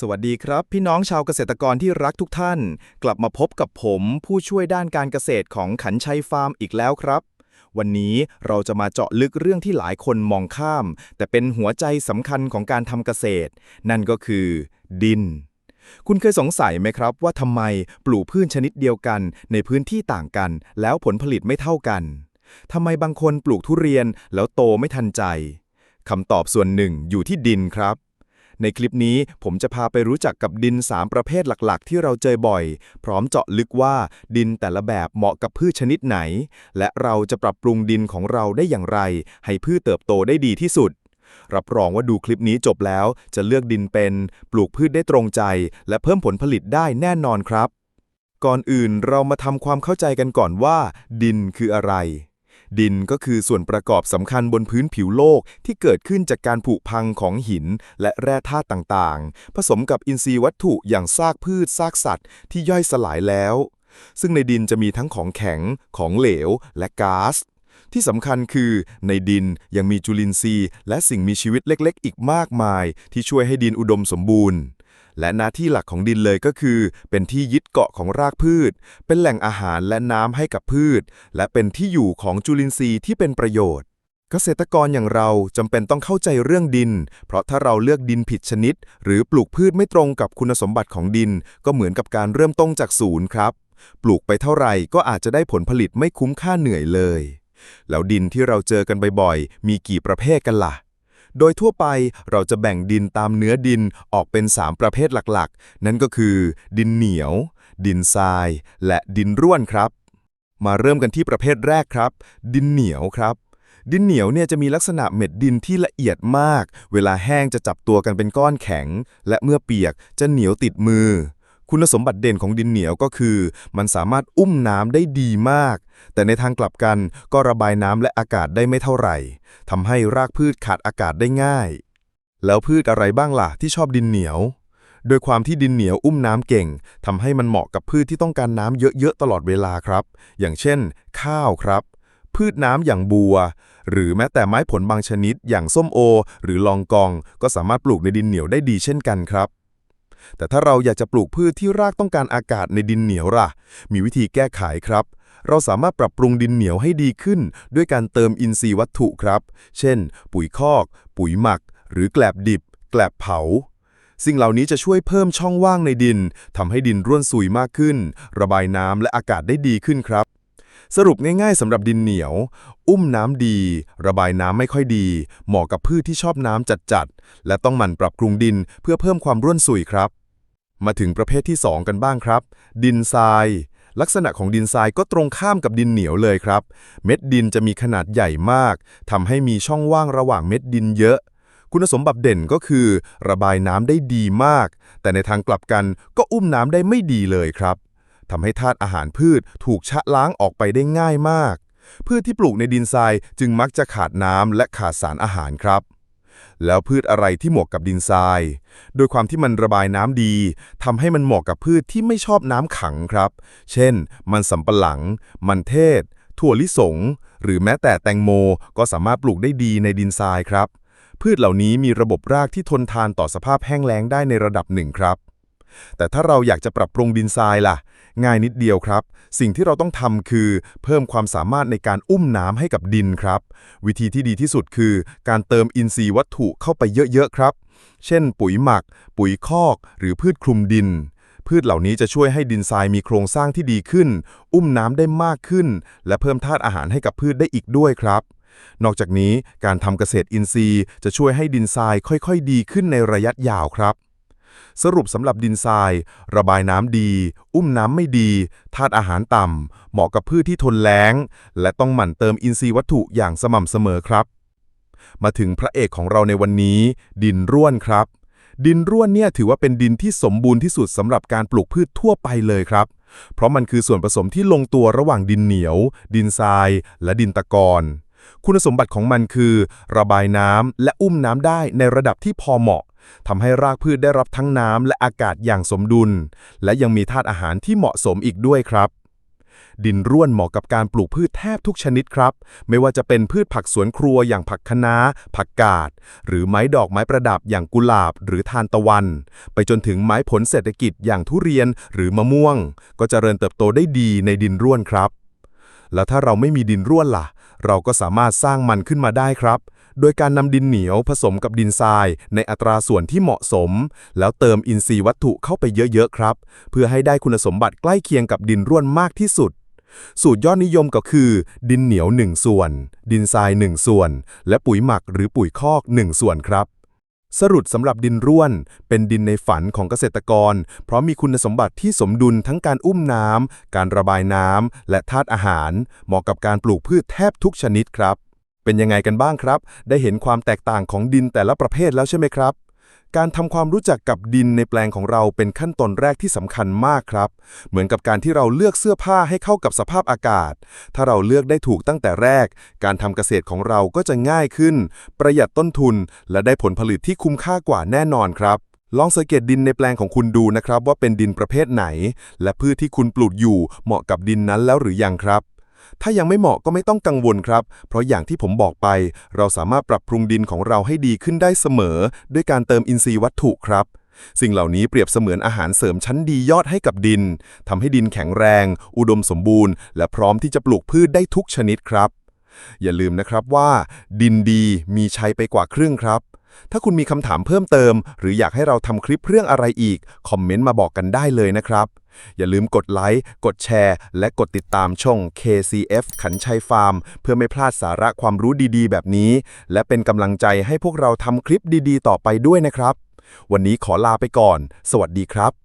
สวัสดีครับ พี่น้องชาวเกษตรกรที่รักทุกท่าน กลับมาพบกับผมผู้ช่วยด้านการเกษตรของขันชัยฟาร์มอีกแล้วครับ วันนี้เราจะมาเจาะลึกเรื่องที่หลายคนมองข้าม แต่เป็นหัวใจสำคัญของการทำเกษตร นั่นก็คือ ดิน คุณเคยสงสัยไหมครับ ว่าทำไมปลูกพืชชนิดเดียวกัน ในพื้นที่ต่างกัน แล้วผลผลิตไม่เท่ากันทำไมบางคนปลูกทุเรียนแล้วโตไม่ทันใจคำตอบส่วนหนึ่งอยู่ที่ดินครับ ในคลิปนี้ผมจะพาไปรู้จักกับดิน 3 ประเภทหลักๆ ที่เราเจอบ่อย พร้อมเจาะลึกว่าดินแต่ละแบบเหมาะกับพืชชนิดไหน และเราจะปรับปรุงดินของเราได้อย่างไร ให้พืชเติบโตได้ดีที่สุด รับรองว่าดูคลิปนี้จบแล้ว จะเลือกดินเป็น ปลูกพืชได้ตรงใจ และเพิ่มผลผลิตได้แน่นอนครับ ก่อนอื่นเรามาทำความเข้าใจกันก่อนว่า ดินคืออะไร ดินก็คือส่วนประกอบสำคัญบนพื้นผิวโลกที่เกิดขึ้นจากการผุพังของหินและแร่ธาตุต่างๆ ผสมกับอินทรีย์วัตถุอย่างซากพืชซากสัตว์ ที่ย่อยสลายแล้ว ซึ่งในดินจะมีทั้งของแข็ง ของเหลว และก๊าซที่สำคัญคือในดินยังมีจุลินทรีย์ และสิ่งมีชีวิตเล็กๆ อีกมากมาย ที่ช่วยให้ดินอุดมสมบูรณ์ และหน้าที่หลักของดินเลยก็คือ เป็นที่ยึดเกาะของรากพืช เป็นแหล่งอาหารและน้ำให้กับพืช และเป็นที่อยู่ของจุลินทรีย์ที่เป็นประโยชน์ เกษตรกรอย่างเราจำเป็นต้องเข้าใจเรื่องดิน เพราะถ้าเราเลือกดินผิดชนิด หรือปลูกพืชไม่ตรงกับคุณสมบัติของดิน ก็เหมือนกับการเริ่มต้นจากศูนย์ครับ ปลูกไปเท่าไหร่ก็อาจจะได้ผลผลิตไม่คุ้มค่าเหนื่อยเลย แล้วดินที่เราเจอกันบ่อยๆมีกี่ประเภทกันล่ะ โดยทั่วไปเราจะแบ่งดินตามเนื้อดินออกเป็น 3 ประเภทหลักๆ นั่นก็คือ ดินเหนียว ดินทราย และดินร่วนครับ มาเริ่มกันที่ประเภทแรกครับ ดินเหนียวครับ ดินเหนียวเนี่ยจะมีลักษณะเม็ดดินที่ละเอียดมาก เวลาแห้งจะจับตัวกันเป็นก้อนแข็ง และเมื่อเปียกจะเหนียวติดมือ คุณสมบัติเด่นของดินเหนียวก็คือ มันสามารถอุ้มน้ำได้ดีมาก แต่ในทางกลับกันก็ระบายน้ำและอากาศได้ไม่เท่าไหร่ทำให้รากพืชขาดอากาศได้ง่าย แล้วพืชอะไรบ้างล่ะที่ชอบดินเหนียว โดยความที่ดินเหนียวอุ้มน้ำเก่งทำให้มันเหมาะกับพืชที่ต้องการน้ำเยอะๆตลอดเวลาครับ อย่างเช่น ข้าวครับ พืชน้ำอย่างบัว หรือแม้แต่ไม้ผลบางชนิด อย่างส้มโอ หรือลองกอง ก็สามารถปลูกในดินเหนียวได้ดีเช่นกันครับ แต่ถ้าเราอยากจะปลูกพืชที่รากต้องการอากาศในดินเหนียวล่ะ มีวิธีแก้ไขครับ เราสามารถปรับปรุงดินเหนียวให้ดีขึ้น ด้วยการเติมอินทรีย์วัตถุครับ เช่น ปุ๋ยคอก ปุ๋ยหมัก หรือแกลบดิบ แกลบเผาสิ่งเหล่านี้จะช่วยเพิ่มช่องว่างในดินทำให้ดินร่วนซุยมากขึ้น ระบายน้ำและอากาศได้ดีขึ้นครับ สรุปง่ายๆสำหรับดินเหนียว อุ้มน้ำดี ระบายน้ำไม่ค่อยดี เหมาะกับพืชที่ชอบน้ำจัดๆ และต้องหมั่นปรับปรุงดินเพื่อเพิ่มความร่วนซุยครับ มาถึงประเภทที่ 2 กันบ้างครับ ดินทราย ลักษณะของดินทรายก็ตรงข้ามกับดินเหนียวเลยครับ เม็ดดินจะมีขนาดใหญ่มากทำให้มีช่องว่างระหว่างเม็ดดินเยอะคุณสมบัติเด่นก็คือ ระบายน้ำได้ดีมาก แต่ในทางกลับกันก็อุ้มน้ำได้ไม่ดีเลยครับ ทำให้ธาตุอาหารพืชถูกชะล้างออกไปได้ง่ายมาก พืชที่ปลูกในดินทรายจึงมักจะขาดน้ำและขาดสารอาหารครับ แล้วพืชอะไรที่เหมาะกับดินทราย โดยความที่มันระบายน้ำดีทำให้มันเหมาะกับพืชที่ไม่ชอบน้ำขังครับ เช่น มันสำปะหลัง มันเทศ ถั่วลิสง หรือแม้แต่แตงโมก็สามารถปลูกได้ดีในดินทรายครับ พืชเหล่านี้มีระบบรากที่ทนทานต่อสภาพแห้งแล้งได้ในระดับหนึ่งครับ แต่ถ้าเราอยากจะปรับปรุงดินทรายล่ะ ง่ายนิดเดียวครับ สิ่งที่เราต้องทำคือ เพิ่มความสามารถในการอุ้มน้ำให้กับดินครับ วิธีที่ดีที่สุดคือ การเติมอินทรีย์วัตถุเข้าไปเยอะๆครับ เช่น ปุ๋ยหมัก ปุ๋ยคอก หรือพืชคลุมดิน พืชเหล่านี้จะช่วยให้ดินทรายมีโครงสร้างที่ดีขึ้น อุ้มน้ำได้มากขึ้น และเพิ่มธาตุอาหารให้กับพืชได้อีกด้วยครับนอกจากนี้การทำเกษตรอินทรีย์จะช่วยให้ดินทรายค่อยๆ ดีขึ้นในระยะยาวครับ สรุปสำหรับดินทราย ระบายน้ำดี อุ้มน้ำไม่ดีธาตุอาหารต่ำ เหมาะกับพืชที่ทนแล้ง และต้องหมั่นเติมอินทรีย์วัตถุอย่างสม่ำเสมอครับ มาถึงพระเอกของเราในวันนี้ ดินร่วนครับ ดินร่วนเนี่ยถือว่าเป็นดินที่สมบูรณ์ที่สุดสำหรับการปลูกพืชทั่วไปเลยครับเพราะมันคือส่วนผสมที่ลงตัวระหว่างดินเหนียว ดินทราย และดินตะกอนคุณสมบัติของมันคือ ระบายน้ำและอุ้มน้ำได้ในระดับที่พอเหมาะ ทำให้รากพืชได้รับทั้งน้ำและอากาศอย่างสมดุล และยังมีธาตุอาหารที่เหมาะสมอีกด้วยครับ ดินร่วนเหมาะกับการปลูกพืชแทบทุกชนิดครับ ไม่ว่าจะเป็นพืชผักสวนครัวอย่างผักคะน้า ผักกาด หรือไม้ดอกไม้ประดับอย่างกุหลาบหรือทานตะวัน ไปจนถึงไม้ผลเศรษฐกิจอย่างทุเรียนหรือมะม่วง ก็จเจริญเติบโตได้ดีในดินร่วนครับ แล้วถ้าเราไม่มีดินร่วนล่ะ เราก็สามารถสร้างมันขึ้นมาได้ครับ โดยการนำดินเหนียวผสมกับดินทราย ในอัตราส่วนที่เหมาะสม แล้วเติมอินทรีย์วัตถุเข้าไปเยอะ ๆ ครับ เพื่อให้ได้คุณสมบัติใกล้เคียงกับดินร่วนมากที่สุด สูตรยอดนิยมก็คือ ดินเหนียว 1 ส่วน ดินทราย 1 ส่วน และปุ๋ยหมักหรือปุ๋ยคอก 1 ส่วนครับสรุปสำหรับดินร่วน เป็นดินในฝันของเกษตรกร เพราะมีคุณสมบัติที่สมดุลทั้งการอุ้มน้ำการระบายน้ำและธาตุอาหาร เหมาะกับการปลูกพืชแทบทุกชนิดครับ เป็นยังไงกันบ้างครับ ได้เห็นความแตกต่างของดินแต่ละประเภทแล้วใช่ไหมครับ การทำความรู้จักกับดินในแปลงของเราเป็นขั้นตอนแรกที่สำคัญมากครับ เหมือนกับการที่เราเลือกเสื้อผ้าให้เข้ากับสภาพอากาศ ถ้าเราเลือกได้ถูกตั้งแต่แรก การทำเกษตรของเราก็จะง่ายขึ้น ประหยัดต้นทุน และได้ผลผลิตที่คุ้มค่ากว่าแน่นอนครับลองสังเกตดินในแปลงของคุณดูนะครับ ว่าเป็นดินประเภทไหน และพืชที่คุณปลูกอยู่เหมาะกับดินนั้นแล้วหรือยังครับ ถ้ายังไม่เหมาะก็ไม่ต้องกังวลครับ เพราะอย่างที่ผมบอกไป เราสามารถปรับปรุงดินของเราให้ดีขึ้นได้เสมอ ด้วยการเติมอินทรีย์วัตถุครับ สิ่งเหล่านี้เปรียบเสมือนอาหารเสริมชั้นดียอดให้กับดินทำให้ดินแข็งแรง อุดมสมบูรณ์ และพร้อมที่จะปลูกพืชได้ทุกชนิดครับ อย่าลืมนะครับว่า ดินดีมีชัยไปกว่าครึ่งครับถ้าคุณมีคำถามเพิ่มเติม หรืออยากให้เราทำคลิปเรื่องอะไรอีก คอมเมนต์มาบอกกันได้เลยนะครับ อย่าลืมกดไลค์ กดแชร์ และกดติดตามช่อง KCF ขันชัยฟาร์ม เพื่อไม่พลาดสาระความรู้ดีๆ แบบนี้ และเป็นกำลังใจให้พวกเราทำคลิปดีๆ ต่อไปด้วยนะครับ วันนี้ขอลาไปก่อน สวัสดีครับ